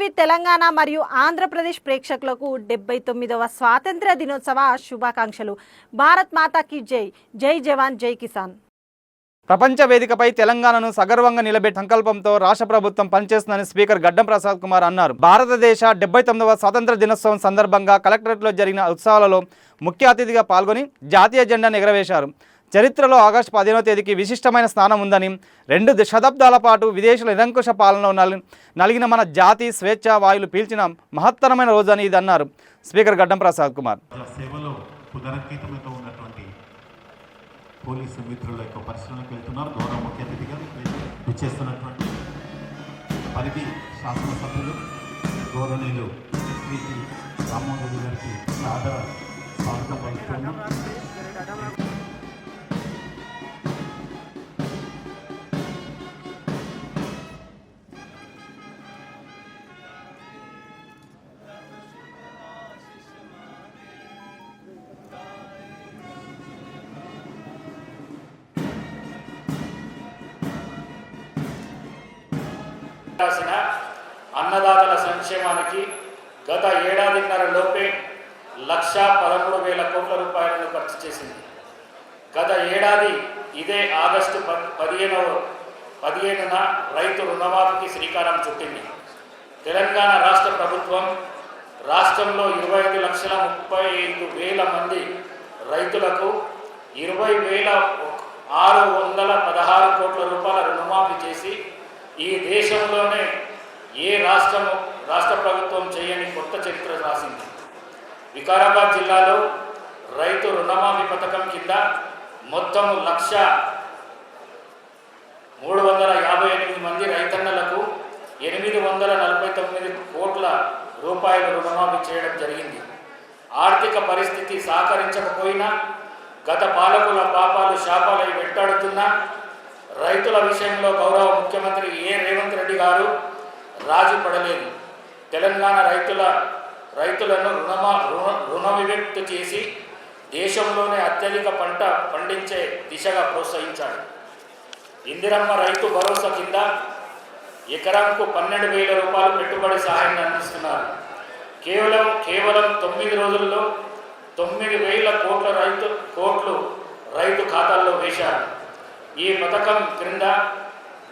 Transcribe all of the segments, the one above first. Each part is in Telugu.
టీవీ తెలంగాణ మరియు ఆంధ్రప్రదేశ్ ప్రేక్షకులకు డెబ్బై తొమ్మిదవ స్వాతంత్ర దినోత్సవ శుభాకాంక్షలు. భారత్ మాతాకి జై. జై జవాన్ జై కిసాన్. ప్రపంచ వేదికపై తెలంగాణను సగర్వంగా నిలబే సంకల్పంతో రాష్ట్ర ప్రభుత్వం పనిచేస్తుందని స్పీకర్ గడ్డం ప్రసాద్ కుమార్ అన్నారు. భారతదేశ డెబ్బై తొమ్మిదవ స్వాతంత్ర దినోత్సవం సందర్భంగా కలెక్టరేట్లో జరిగిన ఉత్సవాలలో ముఖ్య అతిథిగా పాల్గొని జాతీయ జెండాను ఎగరవేశారు. చరిత్రలో ఆగస్టు పదిహేనో తేదీకి విశిష్టమైన స్థానం ఉందని రెండు ద- శతాబ్దాల పాటు విదేశీయుల నిరంకుశ పాలనలో నలిగిన మన జాతి స్వేచ్ఛ వాయులు పీల్చిన మహత్తరమైన రోజు అని ఇది అన్నారు స్పీకర్ గడ్డం ప్రసాద్ కుమార్. సేవలో పునరంకితమతో ఉన్నటువంటి పోలీసు మిత్రుల యొక్క వెళ్తున్నారు. గౌరవ ముఖ్య అతిథిగా విచ్చేస్తున్నటువంటి పరిధి శాసనసభ్యులు గౌరవనీయులు శ్రీ రామ్మోహన్ రెడ్డి గారికి స్వాగతం పలుకుతున్నాం. రాసిన అన్నదాతల సంక్షేమానికి గత ఏడాదిన్నర లోపే లక్ష పదమూడు వేల కోట్ల రూపాయలను ఖర్చు చేసింది. గత ఏడాది ఇదే ఆగస్టు ప- పదిహేనవ పదిహేనున రైతు రుణమాఫీకి శ్రీకారం చుట్టింది. తెలంగాణ రాష్ట్ర ప్రభుత్వం రాష్ట్రంలో ఇరవై ఐదు లక్షల ముప్పై ఐదు వేల మంది రైతులకు ఇరవై వేల ఆరు వందల పదహారు కోట్ల రూపాయల రుణమాఫీ చేసి ఈ దేశంలోనే ఏ రాష్ట్రం రాష్ట్ర ప్రభుత్వం చేయని కొత్త చరిత్ర రాసింది. వికారాబాద్ జిల్లాలో రైతు రుణమాఫీ పథకం కింద మొత్తం లక్ష మూడు వందల యాభై ఎనిమిది మంది రైతన్నలకు ఎనిమిది వందల నలభై తొమ్మిది కోట్ల రూపాయల రుణమాఫీ చేయడం జరిగింది. ఆర్థిక పరిస్థితి సహకరించకపోయినా గత పాలకుల పాపాలు శాపాలై వెంటాడుతున్నా రైతుల విషయంలో గౌరవ ముఖ్యమంత్రి ఏ రేవంత్ రెడ్డి గారు రాజీ పడలేదు. తెలంగాణ రైతుల రైతులను రుణమా రుణ రుణ విముక్తి చేసి దేశంలోనే అత్యధిక పంట పండించే దిశగా ప్రోత్సహించాడు. ఇందిరమ్మ రైతు భరోసా కింద ఎకరాకు పన్నెండు వేల రూపాయలు పెట్టుబడి సహాయాన్ని అందిస్తున్నారు. కేవలం కేవలం తొమ్మిది రోజుల్లో తొమ్మిది వేల కోట్ల రైతు కోట్లు రైతు ఖాతాల్లో వేశారు. ఈ పథకం క్రింద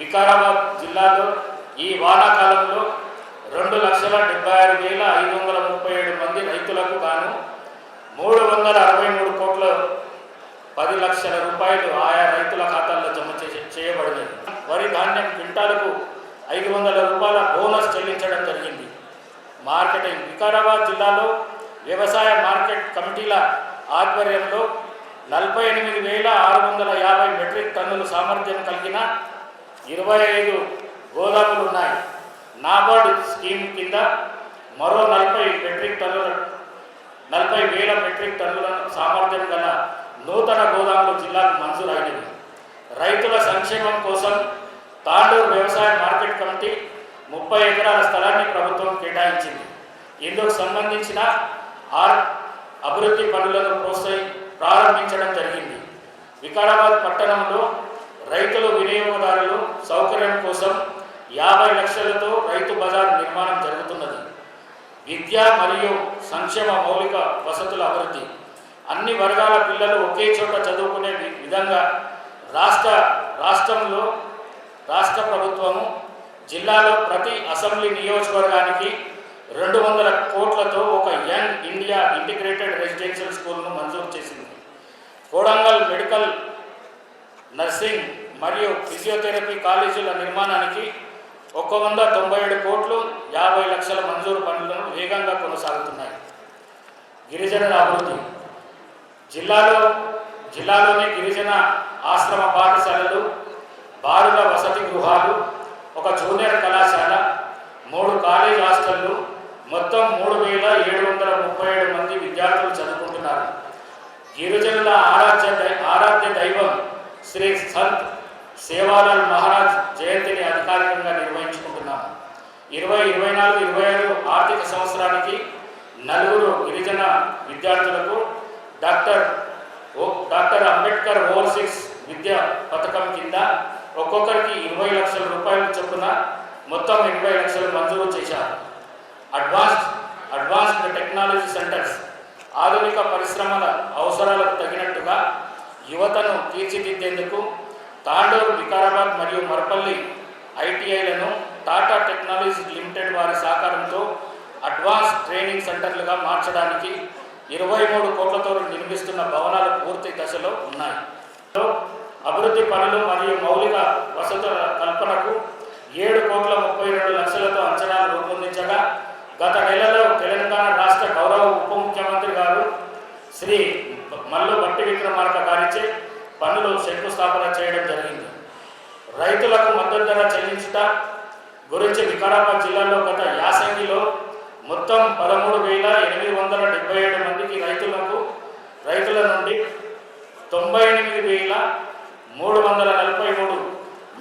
వికారాబాద్ జిల్లాలో ఈ వానాకాలంలో రెండు లక్షల డెబ్బై ఆరు వేల ఐదు వందల ముప్పై ఏడు మంది రైతులకు గాను మూడు వందల అరవై మూడు కోట్ల పది లక్షల రూపాయలు ఆయా రైతుల ఖాతాల్లో జమ చేసి చేయబడింది. వరి ధాన్యం క్వింటాలకు ఐదు వందల రూపాయల బోనస్ చెల్లించడం జరిగింది. మార్కెటింగ్ వికారాబాద్ జిల్లాలో వ్యవసాయ మార్కెట్ కమిటీల ఆధ్వర్యంలో నలభై ఎనిమిది వేల ఆరు వందల యాభై మెట్రిక్ టన్నుల సామర్థ్యం కలిగిన ఇరవై ఐదు గోదాములు ఉన్నాయి. నాబార్డ్ స్కీమ్ కింద మరో నలభై మెట్రిక్ టన్నుల నలభై వేల మెట్రిక్ టన్నుల సామర్థ్యం గల నూతన గోదాములు జిల్లాకు మంజూరైనవి. రైతుల సంక్షేమం కోసం తాండూరు వ్యవసాయ మార్కెట్ కమిటీ ముప్పై ఎకరాల స్థలాన్ని ప్రభుత్వం కేటాయించింది. ఇందుకు సంబంధించిన ఆర్ అభివృద్ధి పనులను ప్రోత్సహి ప్రారంభించడం జరిగింది. వికారాబాద్ పట్టణంలో రైతులు వినియోగదారులు సౌకర్యం కోసం యాభై లక్షలతో రైతు బజార్ నిర్మాణం జరుగుతున్నది. విద్య మరియు సంక్షేమ మౌలిక వసతుల అభివృద్ధి. అన్ని వర్గాల పిల్లలు ఒకే చోట చదువుకునే విధంగా రాష్ట్ర రాష్ట్రంలో రాష్ట్ర ప్రభుత్వము జిల్లాలో ప్రతి అసెంబ్లీ నియోజకవర్గానికి రెండు వందల కోట్లతో ఒక యంగ్ ఇండియా ఇంటిగ్రేటెడ్ రెసిడెన్షియల్ స్కూల్ను మంజూరు చేసింది. కోడంగల్ మెడికల్ నర్సింగ్ మరియు ఫిజియోథెరపీ కాలేజీల నిర్మాణానికి ఒక వంద తొంభై ఏడు కోట్లు యాభై లక్షల మంజూరు పనులను వేగంగా కొనసాగుతున్నాయి. గిరిజనుల అభివృద్ధి. జిల్లాలో జిల్లాలోని గిరిజన ఆశ్రమ పాఠశాలలు బారుల వసతి గృహాలు ఒక జూనియర్ కళాశాల మూడు కాలేజ్ హాస్టళ్ళు మొత్తం మూడు వేల ఏడు వందల ముప్పై ఏడు మంది విద్యార్థులు చదువుకుంటున్నారు. గిరిజనుల ఆరాధ్య ఆరాధ్య దైవం శ్రీ సంత్ సేవాలాల్ మహారాజ్ జయంతిని అధికారికంగా నిర్వహించుకుంటున్నాము. ఇరవై ఇరవై నాలుగు ఇరవై ఐదు ఆర్థిక సంవత్సరానికి నలుగురు గిరిజన విద్యార్థులకు డాక్టర్ ఓ డాక్టర్ అంబేద్కర్ ఓవర్సీస్ విద్యా పథకం కింద ఒక్కొక్కరికి ఇరవై లక్షల రూపాయల చొప్పున మొత్తం ఎనభై లక్షలు మంజూరు చేశారు. అడ్వాన్స్డ్ అడ్వాన్స్డ్ టెక్నాలజీ సెంటర్స్ ఆధునిక పరిశ్రమల అవసరాలకు తగినట్టుగా యువతను తీర్చిదిద్దేందుకు తాండూరు వికారాబాద్ మరియు మరపల్లి ఐటీఐలను టాటా టెక్నాలజీస్ లిమిటెడ్ వారి సహకారంతో అడ్వాన్స్ ట్రైనింగ్ సెంటర్లుగా మార్చడానికి ఇరవై మూడు కోట్లతో నిర్మిస్తున్న భవనాలు పూర్తి దశలో ఉన్నాయి. అభివృద్ధి పనులు మరియు మౌలిక వసతుల కల్పనకు ఏడు కోట్ల ముప్పై రెండు లక్షలతో అంచనాలు రూపొందించగా గత నెల తెలంగాణ రాష్ట్ర గౌరవ ఉప ముఖ్యమంత్రి గారు శ్రీ మల్లు బట్టి విక్రమార్క గారిచే పనులు శంకుస్థాపన చేయడం జరిగింది. రైతులకు మద్దతు ధర చెల్లించుట గురించి వికారాబాద్ జిల్లాలో గత యాసంగిలో మొత్తం పదమూడు వేల ఎనిమిది వందల డెబ్బై ఏడు మందికి రైతులకు రైతుల నుండి తొంభై ఎనిమిది వేల మూడు వందల నలభై మూడు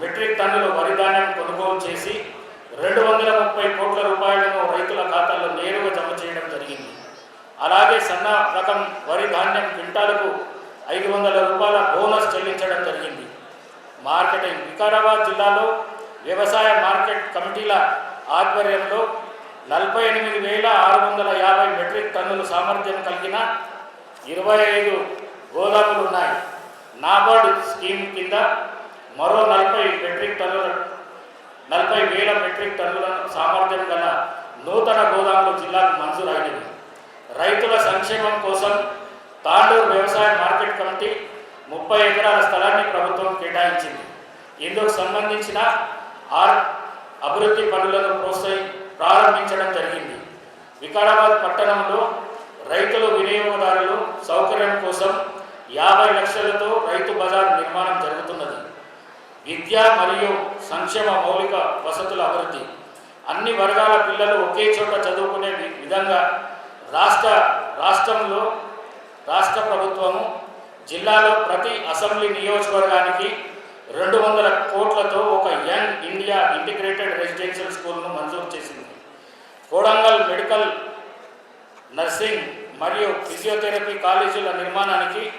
మెట్రిక్ టన్నుల వరి ధాన్యం కొనుగోలు చేసి రెండు వందల ముప్పై కోట్ల రూపాయలను రైతుల ఖాతాల్లో నేరుగా అలాగే సన్న రకం వరి ధాన్యం క్వింటాలకు ఐదు వందల రూపాయల బోనస్ చెల్లించడం జరిగింది. మార్కెటింగ్ వికారాబాద్ జిల్లాలో వ్యవసాయ మార్కెట్ కమిటీల ఆధ్వర్యంలో నలభై ఎనిమిది వేల ఆరు వందల యాభై మెట్రిక్ టన్నుల సామర్థ్యం కలిగిన ఇరవై ఐదు గోదాములు ఉన్నాయి. నాబార్డ్ స్కీమ్ కింద మరో నలభై మెట్రిక్ టన్నుల నలభై వేల మెట్రిక్ టన్నుల సామర్థ్యం గల నూతన గోదాములు జిల్లాకు మంజూరైనవి. రైతుల సంక్షేమం కోసం తాండూరు వ్యవసాయ మార్కెట్ కమిటీ ముప్పై ఎకరాల స్థలాన్ని ప్రభుత్వం కేటాయించింది. ఇందుకు సంబంధించిన ఆర్ అభివృద్ధి పనులను ప్రోత్సహి ప్రారంభించడం జరిగింది. వికారాబాద్ పట్టణంలో రైతులు వినియోగదారులు సౌకర్యం కోసం యాభై లక్షలతో రైతు బజార్ నిర్మాణం జరుగుతున్నది. విద్య మరియు సంక్షేమ మౌలిక వసతుల అభివృద్ధి. అన్ని వర్గాల పిల్లలు ఒకే చోట చదువుకునే విధంగా రాష్ట్ర రాష్ట్రంలో రాష్ట్ర ప్రభుత్వము జిల్లాలో ప్రతి అసెంబ్లీ నియోజకవర్గానికి రెండు వందల కోట్లతో ఒక యంగ్ ఇండియా ఇంటిగ్రేటెడ్ రెసిడెన్షియల్ స్కూల్ను మంజూరు చేసింది. కోడంగల్ మెడికల్ నర్సింగ్ మరియు ఫిజియోథెరపీ కాలేజీల నిర్మాణానికి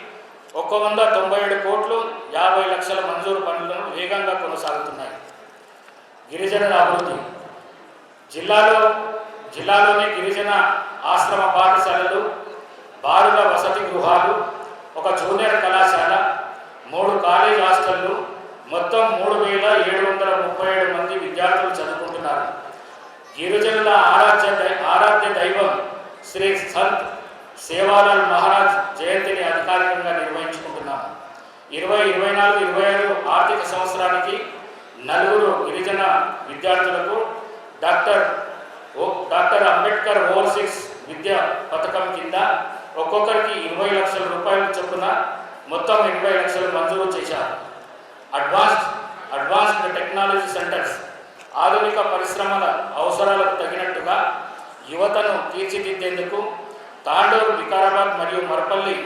ఒక వంద తొంభై ఏడు కోట్లు యాభై లక్షల మంజూరు పనులను వేగంగా కొనసాగుతున్నాయి. గిరిజనుల అభివృద్ధి. జిల్లాలో జిల్లాలోని గిరిజన ఆశ్రమ పాఠశాలలు బాలుల వసతి గృహాలు ఒక జూనియర్ కళాశాల మూడు కాలేజ్ హాస్టళ్ళు మొత్తం మూడు వేల ఏడు వందల ముప్పై ఏడు మంది విద్యార్థులు చదువుకుంటున్నారు. గిరిజనుల ఆరాధ్య దై- ఆరాధ్య దైవం శ్రీ సంత్ సేవాలాల్ మహారాజ్ జయంతిని అధికారికంగా నిర్వహించుకుంటున్నాము. ఇరవై ఇరవై నాలుగు ఇరవై ఐదు ఆర్థిక సంవత్సరానికి నలుగురు గిరిజన విద్యార్థులకు డాక్టర్ డాక్టర్ అంబేద్కర్ ఓవర్సీస్ విద్యా పథకం కింద ఒక్కొక్కరికి ఇరవై లక్షల రూపాయలు చొప్పున మొత్తం ఎనభై లక్షలు మంజూరు చేశారు. అడ్వాన్స్డ్ అడ్వాన్స్డ్ టెక్నాలజీ సెంటర్స్ ఆధునిక పరిశ్రమల అవసరాలకు తగినట్టుగా యువతను తీర్చిదిద్దేందుకు తాండూరు వికారాబాద్ మరియు మరపల్లి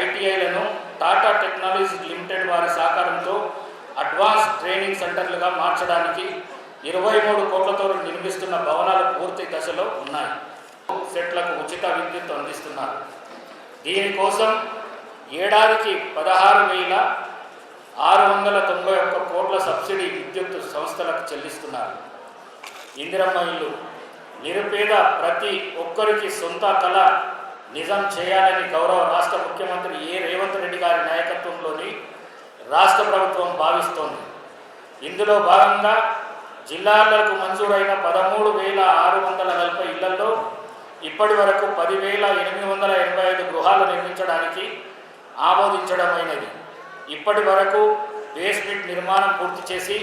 ఐటీఐలను టాటా టెక్నాలజీ లిమిటెడ్ వారి సహకారంతో అడ్వాన్స్ ట్రైనింగ్ సెంటర్లుగా మార్చడానికి ఇరవై మూడు కోట్లతో నిర్మిస్తున్న భవనాలు పూర్తి దశలో ఉన్నాయి. సెట్లకు ఉచిత విద్యుత్ అందిస్తున్నారు. దీనికోసం ఏడాదికి పదహారు వేల ఆరు వందల తొంభై ఒక్క కోట్ల సబ్సిడీ విద్యుత్ సంస్థలకు చెల్లిస్తున్నారు. ఇందిరమ్మ ఇల్లు నిరుపేద ప్రతి ఒక్కరికి సొంత కళ నిజం చేయాలని గౌరవ రాష్ట్ర ముఖ్యమంత్రి ఏ రేవంత్ రెడ్డి గారి నాయకత్వంలోని రాష్ట్ర ప్రభుత్వం భావిస్తోంది. ఇందులో భాగంగా జిల్లాలకు మంజూరైన పదమూడు వేల ఆరు వందల నలభై ఇళ్ళలో ఇప్పటి వరకు పదివేల ఎనిమిది వందల ఎనభై ఐదు గృహాలు నిర్మించడానికి ఆమోదించడమైనది. ఇప్పటి వరకు బేస్మెంట్ నిర్మాణం పూర్తి చేసి